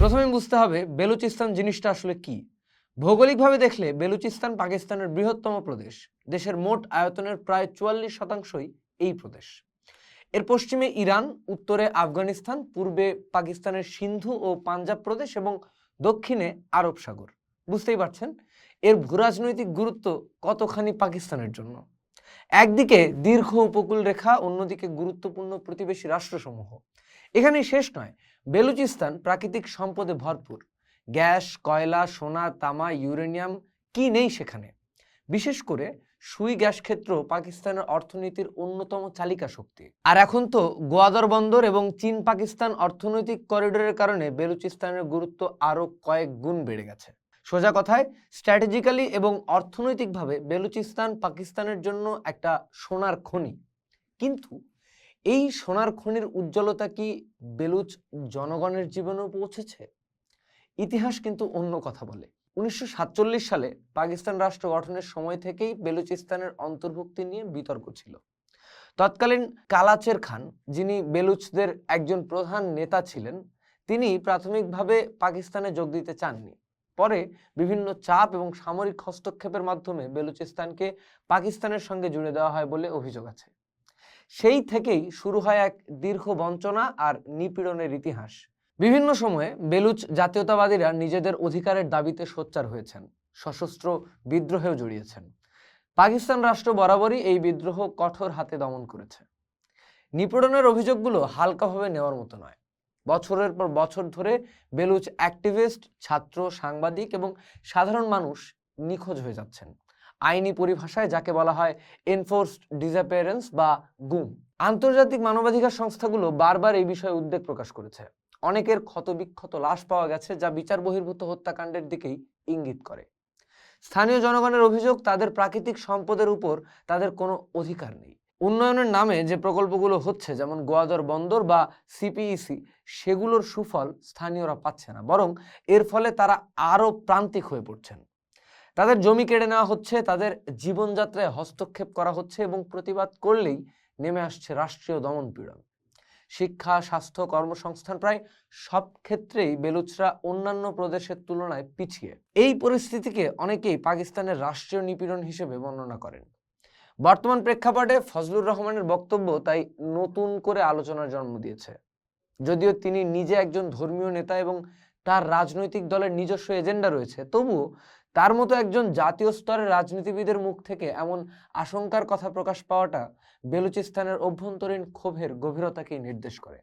প্রথমে বুঝতে হবে বেলুচিস্তান জিনিসটা আসলে কি। ভৌগোলিকভাবে দেখলে বেলুচিস্তান পাকিস্তানের বৃহত্তম প্রদেশ। দেশের মোট আয়তনের প্রায় চুয়াল্লিশ শতাংশই এই প্রদেশ। এর পশ্চিমে ইরান, উত্তরে আফগানিস্তান, পূর্বে পাকিস্তানের সিন্ধু ও পাঞ্জাব প্রদেশ এবং দক্ষিণে আরব সাগর। বুঝতেই পারছেন? এর ভূরাজনৈতিক গুরুত্ব কতখানি পাকিস্তানের জন্য? একদিকে দীর্ঘ উপকূল রেখা অন্যদিকে গুরুত্বপূর্ণ প্রতিবেশী রাষ্ট্রসমূহ। এখানেই শেষ নয় বেলুচিস্তান প্রাকৃতিক সম্পদে ভরপুর। গ্যাস, কয়লা, সোনা, তামা, ইউরেনিয়াম, কি নেই সেখানে? বিশেষ করে সুই গ্যাস ক্ষেত্র পাকিস্তানের অর্থনীতির অন্যতম চালিকা শক্তি। আর এখন তো গোয়াদর বন্দর এবং চীন পাকিস্তান অর্থনৈতিক করিডোরের কারণে বেলুচিস্তানের গুরুত্ব আরও কয়েক গুণ বেড়ে গেছে। সোজা কথায়, স্ট্র্যাটেজিক্যালি এবং অর্থনৈতিকভাবে বেলুচিস্তান পাকিস্তানের জন্য একটা সোনার খনি। কিন্তু এই সোনার খনির উজ্জ্বলতা কি বেলুচ জনগণের জীবনেও পৌঁছেছে? ইতিহাস কিন্তু অন্য কথা বলে। উনিশশো সাতচল্লিশ সালে পাকিস্তান রাষ্ট্র গঠনের সময় থেকেই বেলুচিস্তানের অন্তর্ভুক্তি নিয়ে বিতর্ক ছিল। তৎকালীন কালাচের খান, যিনি বেলুচদের একজন প্রধান নেতা ছিলেন, তিনি প্রাথমিকভাবে পাকিস্তানে যোগ দিতে চাননি। পরে বিভিন্ন চাপ এবং সামরিক হস্তক্ষেপের মাধ্যমে বেলুচিস্তানকে পাকিস্তানের সঙ্গে জুড়ে দেওয়া হয় বলে অভিযোগ আছে। সেই থেকেই শুরু হয় এক দীর্ঘ বঞ্চনা আর নিপীড়নের ইতিহাস। বিভিন্ন সময়ে বেলুচ জাতীয়তাবাদীরা নিজেদের অধিকারের দাবিতে সোচ্চার হয়েছেন, সশস্ত্র বিদ্রোহেও জড়িয়েছেন। পাকিস্তান রাষ্ট্র বরাবরই এই বিদ্রোহ কঠোর হাতে দমন করেছে। নিপীড়নের অভিযোগগুলো হালকাভাবে নেওয়ার মতো নয়। বছরের পর বছর ধরে বেলুচ অ্যাক্টিভিস্ট, ছাত্র, সাংবাদিক এবং সাধারণ মানুষ নিখোঁজ হয়ে যাচ্ছেন। আইনি পরিভাষায় যাকে বলা হয় এনফোর্সড ডিসঅ্যাপিয়ারেন্স বা গুম। আন্তর্জাতিক মানবাধিকার সংস্থাগুলো বারবার এই বিষয়ে উদ্বেগ প্রকাশ করেছে। অনেকের ক্ষতবিক্ষত লাশ পাওয়া গেছে যা বিচার বহির্ভূত হত্যাকাণ্ডের দিকেই ইঙ্গিত করে। স্থানীয় জনগণের অভিযোগ, তাদের প্রাকৃতিক সম্পদের উপর তাদের কোনো অধিকার নেই। উন্নয়নের নামে যে প্রকল্পগুলো হচ্ছে, যেমন গোয়াদর বন্দর বা সিপিইসি সেগুলোর সুফল স্থানীয়রা পাচ্ছে না। বরং এর ফলে তারা আরও প্রান্তিক হয়ে পড়ছেন। তাদের জমি কেড়ে নেওয়া হচ্ছে, তাদের জীবনযাত্রায় হস্তক্ষেপ করা হচ্ছে এবং প্রতিবাদ করলেই নেমে আসছে রাষ্ট্রীয় দমনপীড়ন শিক্ষা, স্বাস্থ্য, কর্মসংস্থান প্রায় সব ক্ষেত্রেই বেলুচরা অন্যান্য প্রদেশের তুলনায় পিছিয়ে। এই পরিস্থিতিকে অনেকেই পাকিস্তানের রাষ্ট্রীয় নিপীড়ন হিসেবে বর্ণনা করেন। বর্তমান প্রেক্ষাপটে ফজলুর রহমানের বক্তব্য তাই নতুন করে আলোচনার জন্ম দিয়েছে। যদিও তিনি নিজে একজন ধর্মীয় নেতা এবং তার রাজনৈতিক দলের নিজস্ব এজেন্ডা রয়েছে, তবুও তার মতো একজন জাতীয় স্তরের রাজনীতিবিদের মুখ থেকে এমন আশঙ্কার কথা প্রকাশ পাওয়াটা বেলুচিস্তানের অভ্যন্তরীণ ক্ষোভের গভীরতাকেই নির্দেশ করে।